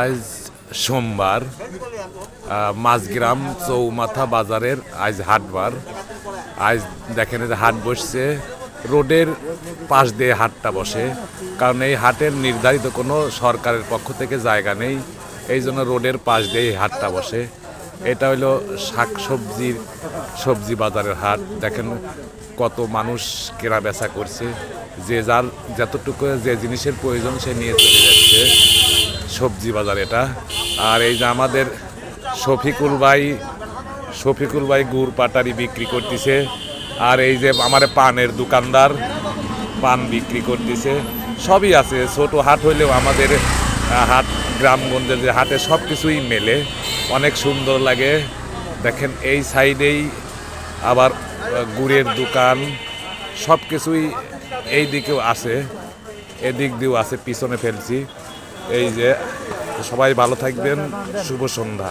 আজ সোমবার মাঝগ্রাম চৌমাথা বাজারের আজ হাটবার। আজ দেখেন যে হাট বসছে, রোডের পাশ দিয়ে হাটটা বসে। কারণ এই হাটের নির্ধারিত কোনো সরকারের পক্ষ থেকে জায়গা নেই, এই জন্য রোডের পাশ দিয়ে হাটটা বসে। এটা হলো শাক সবজির সবজি বাজারের হাট। দেখেন কত মানুষ কেনা বেচা করছে, যে যার যতটুকু যে জিনিসের প্রয়োজন সে নিয়ে চলে যাচ্ছে। সবজি বাজার এটা। আর এই যে আমাদের শফিকুল ভাই শফিকুল ভাই গুড় পাটারি বিক্রি করতেছে। আর এই যে আমার পানের দোকানদার, পান বিক্রি করতেছে। সবই আছে, ছোট হাট হইলেও আমাদের হাট, গ্রামগঞ্জের যে হাটে সব কিছুই মেলে। অনেক সুন্দর লাগে। দেখেন এই সাইডেই আবার গুড়ের দোকান সব কিছুই এই দিকেও আছে। এদিক দিয়েও আছে, পিছনে ফেলছি। এই যে সবাই ভালো থাকবেন শুভ সন্ধ্যা।